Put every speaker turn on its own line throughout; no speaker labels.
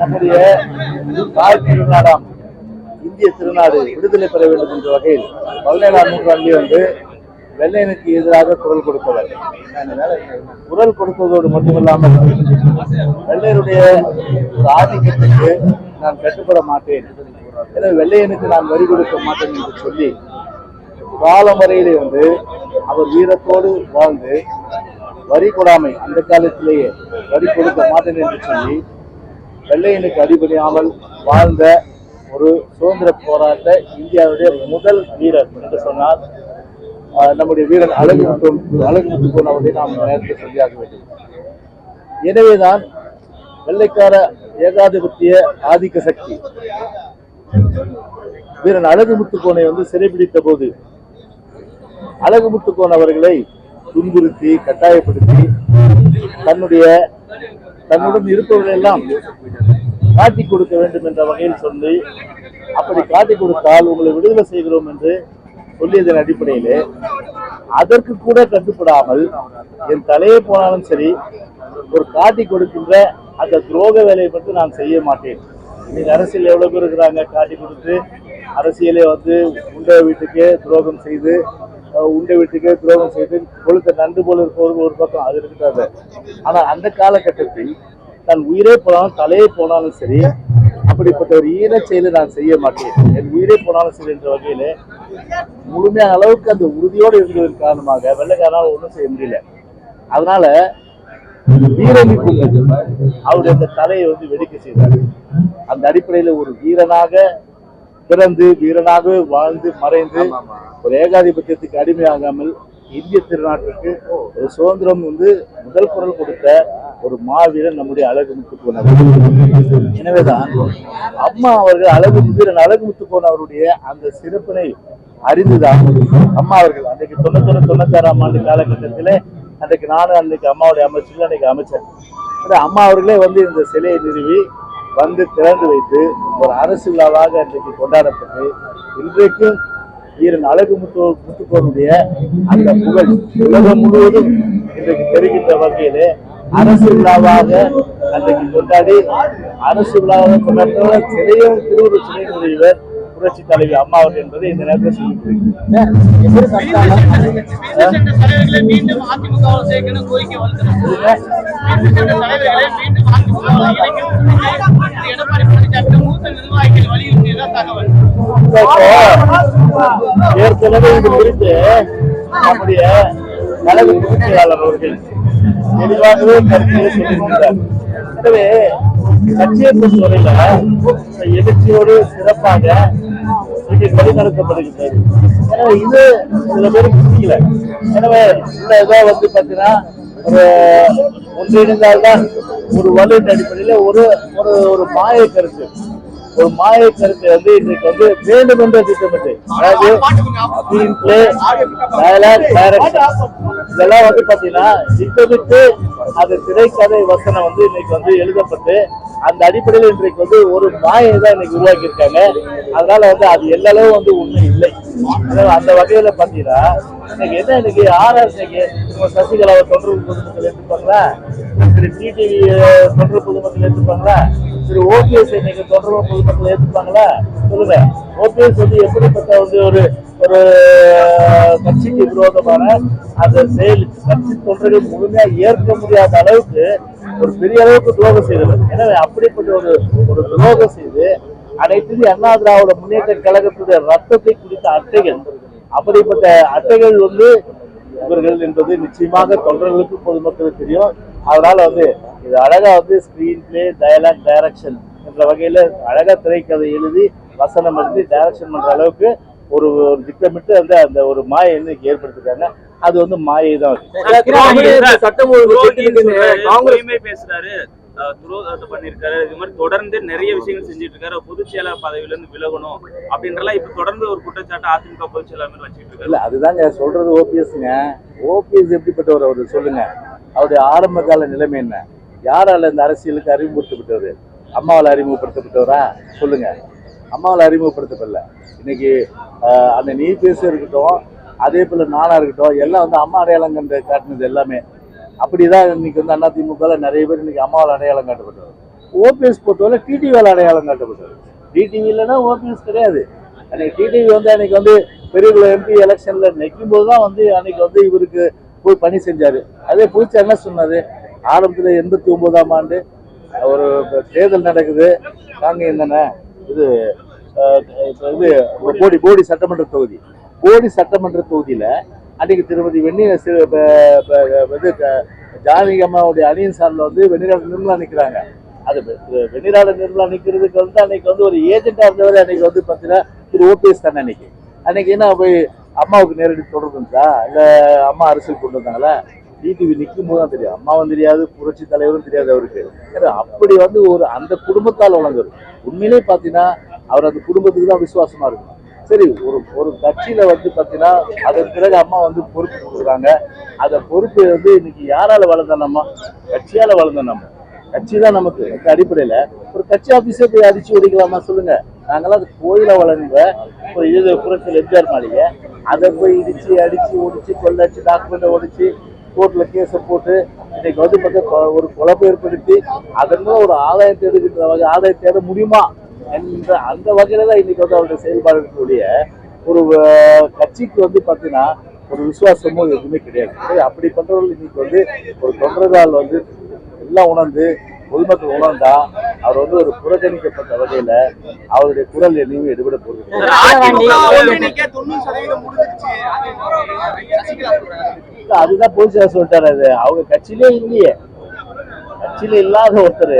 நம்முடைய தாய் திருநாடாம் இந்திய திருநாடு விடுதலை பெற வேண்டும் என்ற வகையில் பதினேழாம் நூற்றாண்டில் வந்து வெள்ளையனுக்கு எதிராக குரல் கொடுத்தவர். குரல் கொடுத்ததோடு மட்டுமில்லாமல் வெள்ளையருடைய ஒரு ஆதிக்கத்துக்கு நான் கட்டுப்பட மாட்டேன். எனவே வெள்ளையனுக்கு நான் வரி கொடுக்க மாட்டேன் என்று சொல்லி காலம் வரையிலே வந்து அவர் வீரத்தோடு வாழ்ந்து வரி கொடாமை அந்த காலத்திலேயே வரி கொடுக்க மாட்டேன் என்று சொல்லி வெள்ளையனுக்கு அடிபணியாமல் வாழ்ந்த ஒரு சுதந்திர போராட்ட இந்தியாவுடைய முதல் வீரர் என்று சொன்னால் நம்முடைய வீரன் அழகு மற்றும் அழகு முத்துக்கோன் அவர்களை நாம் நேரத்தில் சொல்லியாக வேண்டும். எனவேதான் வெள்ளைக்கார ஏகாதிபத்திய ஆதிக்க சக்தி. வீரன் அழகு முத்துக்கோனை வந்து சிறைபிடித்த போது அழகு முத்துக்கோன் அவர்களை துன்புறுத்தி கட்டாயப்படுத்தி தன்னுடைய தன்னுடன் இருப்பவர்களெல்லாம் காட்டி கொடுக்க வேண்டும் என்ற வகையில் சொல்லி அப்படி காட்டி கொடுத்தால் உங்களை விடுதலை செய்கிறோம் என்று சொல்லியதன் அடிப்படையிலே அதற்கு கூட கட்டுப்படாமல் என் தலையே போனாலும் சரி ஒரு காட்டி கொடுக்கின்ற அந்த துரோக வேலையை மட்டும் நான் செய்ய மாட்டேன். இன்னைக்கு அரசியல் எவ்வளோ பேர் இருக்கிறாங்க காட்டி கொடுத்து அரசியலே வந்து உண்ட வீட்டுக்கே துரோகம் செய்து உண்டை வீட்டுக்கே துரோகம் செய்து கொழுத்த நண்டு போல இருப்பவர்கள் ஒரு பக்கம் அது இருக்காது. ஆனால் அந்த காலகட்டத்தில் தன் உயிரே போனாலும் தலையே போனாலும் சரி அப்படிப்பட்ட ஒரு ஈன செயலை நான் செய்ய மாட்டேன். என் உயிரே போனாலும் சரி என்ற வகையிலே முழுமையான அளவுக்கு அந்த உறுதியோடு இருந்ததன் காரணமாக வெள்ளைக்காரனால் ஒன்றும் செய்ய முடியல. அதனால வீரனி அவருடைய அந்த தலையை வந்து வெடிக்க செய்தார் அந்த அடிப்படையில ஒரு வீரனாக பிறந்து வீரனாக வாழ்ந்து மறைந்து ஒரு ஏகாதிபத்தியத்துக்கு அடிமையாகாமல் இந்திய திருநாட்டுக்கு ஒரு சுதந்திரம் வந்து முதல் குரல் கொடுத்த ஒரு மாவீரன் நம்முடைய அழகு முத்துக்கோன் எனவேதான் அம்மா அவர்கள் அழகு வீரன் அழகு முத்துக்கோன் அவருடைய அந்த சிறப்பினை அறிந்துதான் அம்மா அவர்கள். அன்றைக்கு தொண்ணூத்தொன்னு தொண்ணூத்தாறாம் ஆண்டு காலகட்டத்திலே அன்றைக்கு நானும் அன்றைக்கு அம்மாவுடைய அமைச்சர்கள் அன்றைக்கு அமைச்சர். அம்மா அவர்களே வந்து இந்த சிலையை நிறுவி வந்து திறந்து வைத்து ஒரு அரசு விழாவாக அன்றைக்கு கொண்டாடப்பட்டு இன்றைக்கும் வீரன் அழகு முத்து முத்துக்கோனுடைய அந்த புகழ் உலகம் முழுவதும் இன்றைக்கு தெரிகின்ற வகையிலே அரசு விழாவாக அன்றைக்கு கொண்டாடி அரசு விழாவாக கொண்டாடுற சிலையும் திருவுருவ சிலை நிறுவியவர் புரட்சி தலைவி அம்மா அவர்கள் என்பதை இந்த நேரத்தில் சொல்லியிருக்கிறேன் ஏற்கனவே இது குறித்து நம்முடைய தலைமை பொதுச் அவர்கள் தெளிவாகவே கருத்தை சொல்லியிருக்கிறார் எனவே கட்சியை பொறுத்தவரையில இந்த எழுச்சியோடு சிறப்பாக இன்னைக்கு வழிநடத்தப்படுகின்றது. எனவே இது சில பேருக்கு பிடிக்கல எனவே இந்த இதை வந்து பார்த்தீங்கன்னா ஒரு ஒன்றிணைந்தால்தான் ஒரு வலுவின் அடிப்படையில ஒரு ஒரு ஒரு மாய கருத்து. ஒரு மாய கருத்து வந்து இன்னைக்கு வந்து வேண்டும் என்ற திட்டமிட்டு அதாவது ஸ்கிரீன் பிளே டயலாக் டைரக்ஷன் இதெல்லாம் வந்து பாத்தீங்கன்னா திட்டமிட்டு அது திரைக்கதை வசனம் வந்து இன்னைக்கு வந்து எழுதப்பட்டு அந்த அடிப்படையில் இன்றைக்கு வந்து ஒரு மாயை தான் இன்னைக்கு உருவாக்கி இருக்காங்க அதனால வந்து அது எல்லளவு வந்து உண்மை இல்லை. அதனால அந்த வகையில பாத்தீங்கன்னா இன்னைக்கு என்ன இன்னைக்கு ஆர்ஆர் இன்னைக்கு நம்ம சசிகலாவை தொடர்பு பொதுமக்கள் ஏற்றுப்பாங்களா திரு டிடிவி தொடர்பு பொதுமக்கள் ஏற்றுப்பாங்களா திரு ஓபிஎஸ் இன்னைக்கு தொடர்பு பொதுமக்கள் ஏற்றுப்பாங்களா சொல்லுங்க. ஓபிஎஸ் வந்து எப்படிப்பட்ட வந்து ஒரு ஒரு கட்சிக்கு விரோதமான அந்த செயல் கட்சி தொண்டர்கள் முழுமையா ஏற்க முடியாத அளவுக்கு ஒரு பெரிய அளவுக்கு துரோகம் செய்தவர். எனவே அப்படிப்பட்ட ஒரு ஒரு துரோகம் செய்து அனைத்து அண்ணா திராவிட முன்னேற்ற கழகத்துடைய ரத்தத்தை குடித்த அட்டைகள் அப்படிப்பட்ட அட்டைகள் வந்து இவர்கள் என்பது நிச்சயமாக தொண்டர்களுக்கு பொதுமக்களுக்கு தெரியும் அதனால வந்து இது அழகா வந்து ஸ்கிரீன் பிளே டயலாக் டைரக்ஷன் என்ற வகையில அழகா திரைக்கதை எழுதி வசனம் எழுதி டைரக்ஷன் பண்ற அளவுக்கு ஒரு ஒரு திட்டமிட்டு அந்த அந்த ஒரு மாயை இன்னைக்கு ஏற்படுத்திருக்காங்க அது வந்து மாயை தான்
சட்டம் ஒழுங்கு
பேசுறாரு துரோகத்தை பண்ணியிருக்காரு. இது மாதிரி தொடர்ந்து நிறைய விஷயங்கள் செஞ்சுட்டு இருக்காரு பொதுச் செயலாளர் பதவியில இருந்து விலகணும் அப்படின்றலாம் இப்ப தொடர்ந்து ஒரு குற்றச்சாட்டு அதிமுக பொதுச் செயலாளர் வச்சுட்டு இருக்காரு
இல்ல அதுதாங்க சொல்றது ஓபிஎஸ்ங்க. ஓபிஎஸ் எப்படிப்பட்டவர் அவர்? சொல்லுங்க. அவருடைய ஆரம்ப கால நிலைமை என்ன? யாரால இந்த அரசியலுக்கு அறிமுகப்படுத்தப்பட்டவர்? அம்மாவால் அறிமுகப்படுத்தப்பட்டவரா? சொல்லுங்க. அம்மாவால் அறிமுகப்படுத்தப்படல. இன்னைக்கு அந்த நீ பேச இருக்கட்டும் அதே போல நானா இருக்கட்டும் எல்லாம் வந்து அம்மா அடையாளம் கண்டு காட்டினது எல்லாமே அப்படிதான் இன்னைக்கு வந்து அண்ணா திமுக நிறைய பேர் இன்னைக்கு அம்மாவால் அடையாளம் காட்டப்பட்டவர். ஓபிஎஸ் பொறுத்தவரை டிடிவியால் அடையாளம் காட்டப்பட்டவர். டிடிவி இல்லைன்னா ஓபிஎஸ் கிடையாது. அன்னைக்கு டிடிவி வந்து அன்னைக்கு வந்து பெரியகுள எம்பி எலெக்ஷன்ல நிற்கும் போது தான் வந்து அன்னைக்கு வந்து இவருக்கு போய் பணி செஞ்சாரு. அதே பூச்சி என்ன சொன்னாரு? ஆரம்பத்தில் எண்பத்தி ஒன்பதாம் ஆண்டு ஒரு தேர்தல் நடக்குது. நாங்கள் என்னென்ன இது அஹ், இது போடி போடி சட்டமன்ற தொகுதி. போடி சட்டமன்ற தொகுதியில் அன்னைக்கு திருமதி வெண்ணி வந்து இது ஜானகி அம்மாவுடைய அணியின் சார்பில் வந்து வெண்ணிராட நிர்மலா நிற்கிறாங்க அது வெண்ணிராட நிர்மலா நிற்கிறதுக்கு வந்து அன்னைக்கு வந்து ஒரு ஏஜென்ட்டாக இருந்தவர் அன்னைக்கு வந்து பார்த்தீங்கன்னா திரு ஓபிஎஸ் தானே அன்னைக்கு. அன்னைக்கு என்ன போய் அம்மாவுக்கு நேரடி தொடர்பு இருந்துச்சா இல்லை அம்மா அரசியல் கொண்டு வந்தாங்களா? டிடிவி நிற்கும் போது தான் தெரியும். அம்மாவும் தெரியாது புரட்சி தலைவரும் தெரியாது அவருக்கு. ஏன்னா அப்படி வந்து ஒரு அந்த குடும்பத்தால் வழங்குறது உண்மையிலே பார்த்தீங்கன்னா அவர் அந்த குடும்பத்துக்கு தான் விசுவாசமாக இருக்கும். சரி ஒரு ஒரு கட்சியில வந்து பார்த்தீங்கன்னா அதன் பிறகு அம்மா வந்து பொறுப்பு கொடுக்குறாங்க. அந்த பொறுப்பு வந்து இன்னைக்கு யாரால வளர்ந்த நம்ம? கட்சியால வளர்ந்த நம்ம. கட்சி தான் நமக்கு அடிப்படையில? ஒரு கட்சி ஆபீஸே போய் அடிச்சு ஒடிக்கலாமா சொல்லுங்க. நாங்களாம் அது கோயில வளர்ந்த ஒரு இது புரட்சியில் எம்ஜிஆர் மாளிகை. அதை போய் இடிச்சு அடிச்சு ஒடிச்சு கொள்ளடிச்சு டாக்குமெண்ட்டை ஒடிச்சு கோர்ட்ல கேஸை போட்டு இன்னைக்கு வந்து பார்த்தா ஒரு குழப்பம் ஏற்படுத்தி அதன் ஒரு ஆதாயம் தேடுகின்ற வகை ஆதாயம் தேட முடியுமா? என்ற அந்த வகையில தான் இன்னைக்கு வந்து அவருடைய செயல்பாடுகளுடைய ஒரு கட்சிக்கு வந்து பார்த்தீங்கன்னா ஒரு விசுவாசமோ எதுவுமே கிடையாது. சரி, அப்படிப்பட்டவர்கள் இன்னைக்கு வந்து ஒரு தொண்டர்கள் வந்து எல்லாம் உணர்ந்து பொதுமக்கள் உணர்ந்தா அவர் வந்து ஒரு புறக்கணிக்கப்பட்ட வகையில அவருடைய குரல் எதையும் எடுபட இல்ல, அதுதான் போலீஸ் சொல்லிட்டாரு அது. அவங்க கட்சியிலே இல்லையே. கட்சியில இல்லாத ஒருத்தர்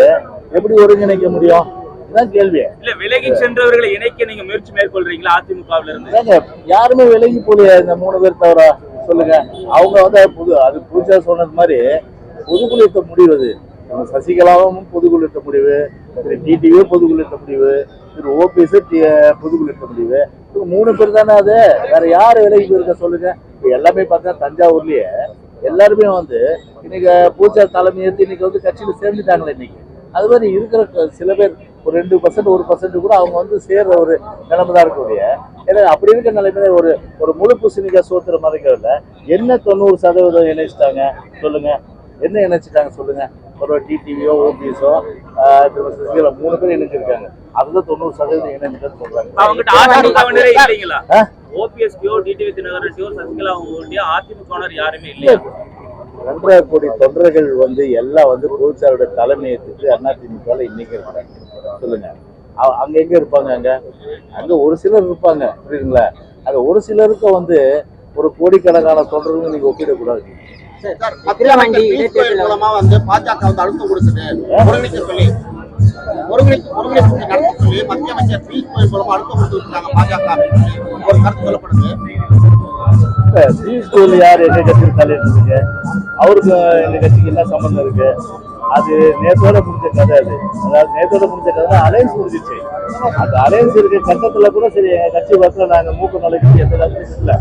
எப்படி ஒருங்கிணைக்க முடியும்? இதுதான் கேள்வி.
இல்ல விலகி சென்றவர்களை இணைக்க நீங்க முயற்சி மேற்கொள்றீங்களா அதிமுகவில இருந்து?
யாருமே விலகி போலியா இந்த மூணு பேர் தவிர சொல்லுங்க. அவங்க வந்து புது அது புதுசா சொன்னது மாதிரி பொதுக்குழுத்த முடிவு அது நம்ம சசிகலாவும் பொதுக்குழுத்த முடிவு திரு டிடிவியும் பொதுக்குழுத்த முடிவு திரு ஓபிஎஸ் பொதுக்குழுத்த முடிவு. மூணு பேர் தானே அது? வேற யார் விலகி போயிருக்க சொல்லுங்க. இப்ப எல்லாமே பார்த்தா தஞ்சாவூர்லயே எல்லாருமே வந்து இன்னைக்கு பூஜா தலைமை ஏற்று இன்னைக்கு வந்து கட்சியில சேர்ந்துட்டாங்களே இன்னைக்கு. அது மாதிரி இருக்கிற சில பேர் ஒரு ரெண்டு பர்சன்ட் ஒரு பர்சன்ட் கூட அவங்க வந்து சேர்ற ஒரு நிலைமை தான் இருக்கக்கூடிய ஏன்னா அப்படி இருக்கிற நிலைமையில ஒரு ஒரு முழு பூசணிக்காய் சோத்துற மாதிரி இல்லை. என்ன தொண்ணூறு சதவீதம் இணைச்சிட்டாங்க? சொல்லுங்க. என்ன இணைச்சிட்டாங்க சொல்லுங்க. ஒரு டிடிவியோ ஓபிஎஸோ சசிகலா மூணு பேர் இணைஞ்சிருக்காங்க. அதுல தொண்ணூறு சதவீதம் இணைஞ்சிட்டு சொல்றாங்க?
ஓபிஎஸ்பியோ டிடிவி தினகரன்டியோ சசிகலா அதிமுகவினர் யாருமே இல்லையா
ரெண்டரை கோடி தொண்டர்கள் வந்து எல்லாம் வந்து பொதுச்சாரோட தலைமையத்துக்கு அதிமுக இன்னைக்கு இருக்காங்க சொல்லுங்க. அங்க எங்க இருப்பாங்க அங்க? அங்க ஒரு சிலர் இருப்பாங்க புரியுதுங்களா? அங்க ஒரு சிலருக்கு வந்து ஒரு கோடிக்கணக்கான தொண்டர்கள் நீங்க ஒப்பிடக்கூடாது.
மூலமா வந்து பாஜக வந்து அழுத்தம் கொடுக்குது ஒருங்கிணைக்க சொல்லி. ஒருங்கிணைப்பு ஒருங்கிணைப்பு நடத்த சொல்லி மத்திய அமைச்சர் பியூஷ் கோயல் மூலமா அழுத்தம் கொடுத்துட்டு இருக்காங்க பாஜக ஒரு கருத்து சொல்லப்படுது.
பியூஷ் கோயல் யார் எங்க கட்சியில் தலையிட்டு அவருக்கு எங்க கட்சிக்கு என்ன சம்பந்தம் இருக்கு? அது நேத்தோட முடிஞ்ச கதை அது. அதாவது நேத்தோட முடிஞ்ச கதை அலையன்ஸ் முடிஞ்சிச்சு. அந்த அலையன்ஸ் இருக்க கட்டத்துல கூட சரி எங்க கட்சி பஸ்ல நாங்க மூக்கு நுழைக்கு எந்த இல்லை.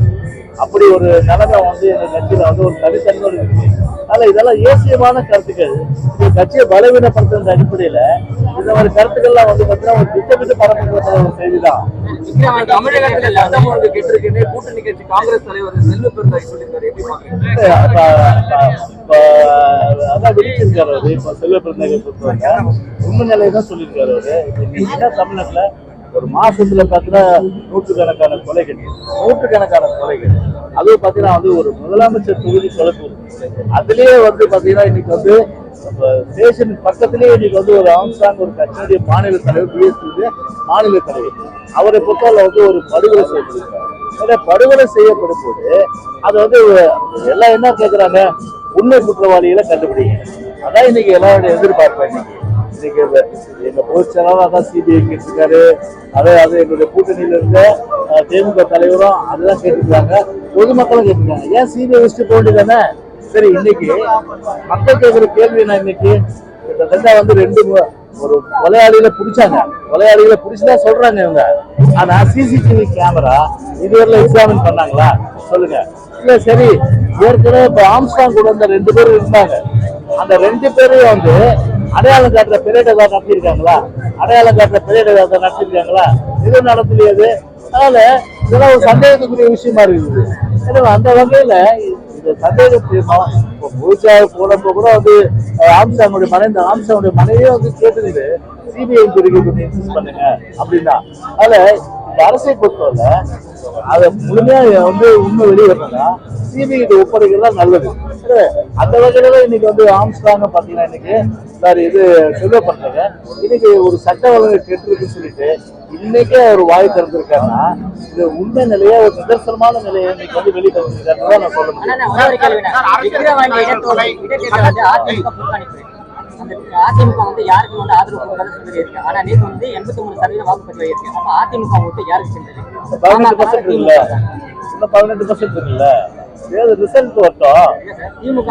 அப்படி ஒரு நிலைமை வந்து எங்க கட்சியில வந்து ஒரு தனித்தன்மையோடு இருக்கு. அதனால இதெல்லாம் ஏசியமான கருத்துக்கள். இந்த கட்சியை பலவீனப்படுத்துற அடிப்படையில இந்த மாதிரி கருத்துக்கள்லாம் வந்து பார்த்தீங்கன்னா ஒரு திட்டமிட்டு பரப்புகிற ஒரு செய்தி தான்
தமிழகத்துல சட்டம் ஒழுங்கு கெட்டிருக்குன்னு கூட்டணி கட்சி காங்கிரஸ் தலைவர் செல்வ பெருந்தாய் சொல்லியிருக்காரு. எப்படி பாக்குறீங்க?
இப்போ அதான் வெளிச்சிருக்காரு அவரு. இப்போ செல்வ பிறந்தகை பொறுத்தவரைக்கும் உண்மை நிலையை தான் சொல்லியிருக்காரு அவரு. இன்னைக்கு என்ன ஒரு மாசத்துல பாத்தீங்கன்னா நூற்றுக்கணக்கான கொலைகள் நூற்றுக்கணக்கான கொலைகள் அதுவும் பாத்தீங்கன்னா வந்து ஒரு முதலமைச்சர் தொகுதி கொலைப்பு அதுலயே வந்து பாத்தீங்கன்னா இன்னைக்கு வந்து ஸ்டேஷன் பக்கத்திலேயே இன்னைக்கு வந்து ஒரு ஆம்சாங் ஒரு கட்சியுடைய மாநில தலைவர் பிஎஸ்பி மாநில தலைவர். அவரை பொறுத்தவரை வந்து ஒரு படுகொலை செய்யப்படுகிறார் படுகொலை செய்யப்படும் போது அது வந்து எல்லாம் என்ன கேக்குறாங்க? உண்மை குற்றவாளிகளை கண்டுபிடிங்க அதான் இன்னைக்கு எல்லாருடைய எதிர்பார்ப்பு இன்னைக்கு. இன்னைக்கு எங்க பொதுச் செயலாளர் அதான் சிபிஐ கேட்டிருக்காரு. அதே அது எங்களுடைய கூட்டணியில இருந்த திமுக தலைவரும் அதெல்லாம் கேட்டிருக்காங்க. பொதுமக்களும் கேட்டிருக்காங்க. ஏன் சிபிஐ வச்சுட்டு போக வேண்டியதானே சரி இன்னைக்கு மக்கள் கேட்கிற கேள்வி என்ன இன்னைக்கு. கிட்டத்தட்ட வந்து ரெண்டு ஒரு கொலையாளியில பிடிச்சாங்க. கொலையாளியில பிடிச்சுதான் சொல்றாங்க இவங்க. ஆனா சிசிடிவி கேமரா இதுவரையில எக்ஸாமின் பண்ணாங்களா? சொல்லுங்க. இல்ல சரி. ஏற்கனவே இப்ப ஆம்ஸ்டாங் கூட இந்த ரெண்டு பேரும் இருந்தாங்க. அந்த ரெண்டு பேரையும் வந்து அடையாளம் காட்டுற பெரியட் ஏதாவது நடத்தியிருக்காங்களா? அடையாளம் காட்டுற பெரியட் ஏதாவது நடத்தியிருக்காங்களா? எதுவும் நடத்தலையாது அதனால இதெல்லாம் ஒரு சந்தேகத்துக்குரிய விஷயமா இருக்குது. எனவே அந்த வகையில இந்த அந்த இப்போ பூஜா போனப்போ கூட வந்து அஹ், ஆம்சாங்குடைய இந்த ஆம்சாங்குடைய மனைவியே வந்து கேட்டுது சிபிஐ பிரிவு கொஞ்சம் இன்சிஸ்ட் பண்ணுங்க அப்படின்னா. அதில் இந்த அரசை பொறுத்தவரை அதை முழுமையாக வந்து உண்மை வெளியே வரணும்னா சிபிஐ ஒப்படைக்கிறது நல்லது. சரி, அந்த வகையில தான் இன்னைக்கு வந்து ஆம்ஸ்டாங்க பார்த்தீங்கன்னா இன்னைக்கு சார் இது சொல்லப்படுறாங்க இன்னைக்கு ஒரு சட்ட ஒழுங்கு கெட்டிருக்குன்னு சொல்லிட்டு இன்னைக்கே அவர் வாய் திறந்திருக்காருன்னா இது உண்மை நிலையா ஒரு நிதர்சனமான நிலையை இன்னைக்கு வந்து வெளிப்படுத்திருக்காருன்னு தான் நான் சொல்ல முடியும்.
வந்து அதிமுக வந்து யாருக்கு வந்து ஆதரவு கொடுக்காத சொல்லி இருக்கு ஆனா நேற்று வந்து எண்பத்தி மூணு சதவீதம் வாக்குப்பதிவு இருக்கு அப்ப அதிமுக ஓட்டு யாருக்கு சென்றது?
பதினெட்டு பர்சன்ட் இருக்குல்ல. இன்னும் பதினெட்டு பர்சன்ட் இருக்குல்ல. ஏது ரிசல்ட் வரட்டும்
திமுக.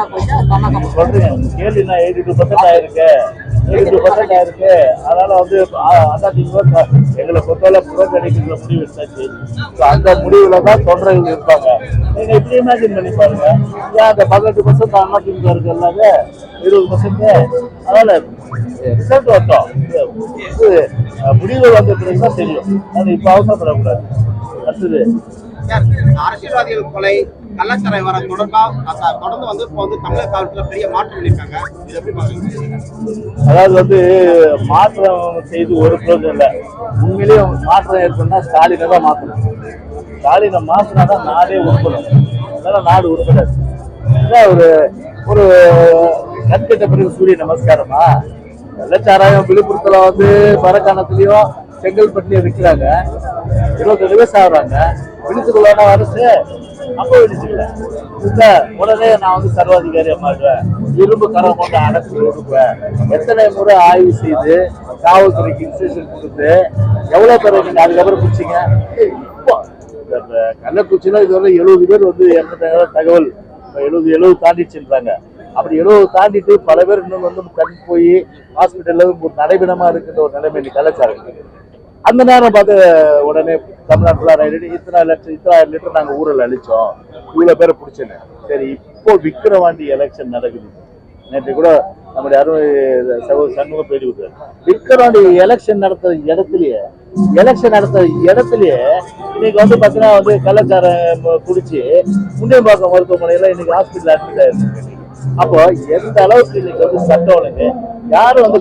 சொல்றேன் கேள்வி நான் எயிட்டி டூ பர்சன்ட் ஆயிருக்கு. எயிட்டி டூ பர்சன்ட் ஆயிருக்கு. அதனால வந்து அண்ணா திமுக எங்களை பொறுத்தவரை புறக்கணிக்கிற முடிவு எடுத்தாச்சு. So, அந்த முடிவுல தான் தொண்டர்கள் இருப்பாங்க. நீங்க இப்படி இமேஜின் பண்ணி பாருங்க. ஏன் அந்த பதினெட்டு பர்சன்ட் அண்ணா திமுக இருக்கு எல்லாங்க இருபது பர்சன்ட் அதனால ரிசல்ட் வரட்டும் முடிவு வந்த பிறகு தான் தெரியும். அது இப்ப அவசரப்படக்கூடாது. அடுத்தது
அரசியல்வாதிகள் கொலை கலாச்சார வர தொடர்பாக தொடர்ந்து வந்து இப்போ வந்து தமிழக காலத்தில் பெரிய மாற்றம் பண்ணியிருக்காங்க இது எப்படி
அதாவது வந்து மாற்றம் செய்து ஒரு பிரயோஜனம் இல்லை. உண்மையிலேயே மாற்றம் ஏற்படுனா ஸ்டாலினை தான் மாற்றணும் ஸ்டாலினை மாற்றினா தான் நாடே உருப்படும். அதனால நாடு உருப்படாது. அதான் ஒரு ஒரு கண்கட்ட பிறகு சூரிய நமஸ்காரமா? வெள்ளச்சாராயம் விழுப்புரத்தில் வந்து மரக்காணத்துலயும் செங்கல்பட்டுலயும் விற்கிறாங்க இருபத்தெட்டு பேர் சாகுறாங்க விழித்துக்குள்ளான அரசு அப்போ விழிச்சுக்கல இல்லை உடனே நான் வந்து சர்வாதிகாரியா மாறுவேன் இரும்பு கரம் கொண்டு அடக்கி கொடுப்பேன். எத்தனை முறை ஆய்வு செய்து காவல்துறைக்கு இன்ஸ்ட்ரக்ஷன் கொடுத்து எவ்வளவு பேர் நீங்க அதுக்கப்புறம் பிடிச்சிங்க? இப்போ இந்த இந்த கள்ளக்குறிச்சியில இதுவரை எழுபது பேர் வந்து இறந்துட்டாங்க தகவல் எழுபது எழுபது தாண்டிச்சுன்றாங்க. அப்படி எழுபது தாண்டிட்டு பல பேர் இன்னும் வந்து கண் போய் ஹாஸ்பிட்டல்ல ஒரு நடைபெணமா இருக்கின்ற ஒரு நிலைமை இன்னைக்கு கலாச்சாரம். அந்த நேரம் பார்த்து உடனே தமிழ்நாடு ஃபுல்லாக ரைடு இத்தனை லட்சம் இத்தனை லிட்டர் நாங்கள் ஊரில் அழிச்சோம். இவ்வளோ பேரை பிடிச்சேன்னு. சரி இப்போ விக்கிரவாண்டி எலெக்ஷன் நடக்குது. நேற்று கூட நம்முடைய அருமை சகோதர சண்முகம் பேடி விட்டார் விக்கிரவாண்டி எலெக்ஷன் நடத்த இடத்துலயே எலெக்ஷன் நடத்த இடத்துலயே இன்னைக்கு வந்து பார்த்தீங்கன்னா வந்து கள்ளச்சாரம் குடிச்சு முண்டியம்பாக்கம் மருத்துவமனையில இன்னைக்கு ஹாஸ்பிட்டல் அட்மிட் ஆயிருக்கு அப்போ எந்த அளவுக்கு இன்னைக்கு வந்து சட்டம் ஒழுங்கு யாரும் வந்து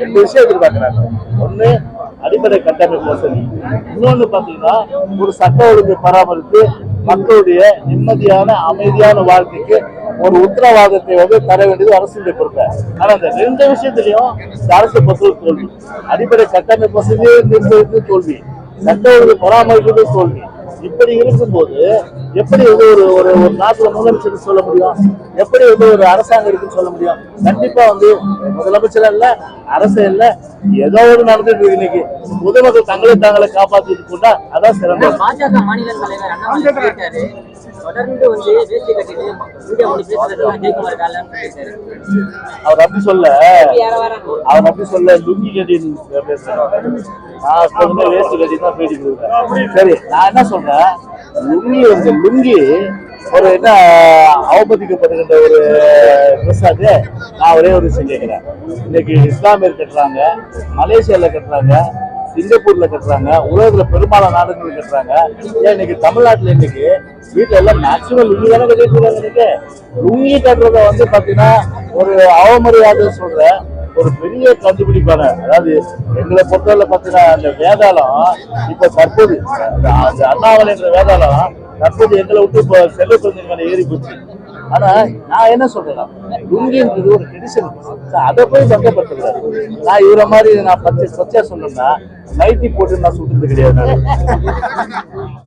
ரெண்டு விஷயம் எதிர்பார்க்கறாங்க. ஒன்று அடிப்படை கட்டமைப்பு வசதி. இன்னொன்னு பாத்தீங்கன்னா ஒரு சட்ட ஒழுங்கு பராமரித்து மக்களுடைய நிம்மதியான அமைதியான வாழ்க்கைக்கு ஒரு உத்தரவாதத்தை வந்து தர வேண்டியது அரசுடைய பொறுப்பு. ஆனா இந்த ரெண்டு விஷயத்திலையும் இந்த அரசு பொறுத்தவரை தோல்வி. அடிப்படை கட்டமைப்பு வசதியை நிர்வகித்து தோல்வி. சட்ட ஒழுங்கு பராமரிப்பது தோல்வி. இப்படி இருக்கும்போது எப்படி வந்து ஒரு ஒரு ஒரு நாட்டுல முதலமைச்சர் சொல்ல முடியும்? எப்படி வந்து ஒரு அரசாங்கம் இருக்குன்னு சொல்ல முடியும்? கண்டிப்பா வந்து முதலமைச்சர் இல்ல அரசு இல்ல ஏதோ ஒரு நடந்துட்டு இருக்கு இன்னைக்கு. பொதுமக்கள் தங்களை தாங்களை காப்பாத்திட்டு கொண்டா அதான் சிறந்த
பாஜக மாநில தலைவர் தொடர்ந்து வந்து வேஷ்டி கட்டிட்டு மீடியா மொழி பேசுறதுலாம் ஜெயக்குமார் சொல்லியிருக்காரு
அவர் அப்படி சொல்ல அவர் அப்படி சொல்ல லுங்கி கட்டி பேசுறேன் நான் எப்போதுமே வேஸ்ட் கட்டி தான் கொடுக்குறேன் சரி நான் என்ன சொல்றேன்? லுங்கி வந்து லுங்கி ஒரு என்ன அவமதிக்கப்படுகின்ற ஒரு ட்ரெஸ் அது நான் ஒரே ஒரு விஷயம் கேட்கிறேன். இன்னைக்கு இஸ்லாமியர் கட்டுறாங்க மலேசியால கட்டுறாங்க சிங்கப்பூர்ல கட்டுறாங்க உலகத்துல பெரும்பாலான நாடுகள் கட்டுறாங்க. ஏன் இன்னைக்கு தமிழ்நாட்டுல இன்னைக்கு வீட்டுல எல்லாம் மேக்சிமம் லுங்கி தானே கட்டிட்டு இருக்காங்க இன்னைக்கு? லுங்கி கட்டுறத வந்து பாத்தீங்கன்னா ஒரு அவமரியாதை சொல்ற ஒரு பெரிய கண்டுபிடிப்பான அதாவது எங்களை பொறுத்தவரை பார்த்தீங்கன்னா அந்த வேதாளம் இப்ப தற்போது அந்த அந்த அண்ணாமலை என்ற வேதாளம் தற்போது எங்களை விட்டு இப்போ செல்ல குழந்தைங்க மேல ஏறி போச்சு. ஆனா நான் என்ன சொல்றேன்னா லுங்கின்றது ஒரு ட்ரெடிஷன் அதை போய் பங்கப்படுத்தக்கூடாது நான் இவர மாதிரி நான் பச்சை சொச்சா சொன்னேன்னா நைட்டி போட்டு நான் சுட்டுறது கிடையாது.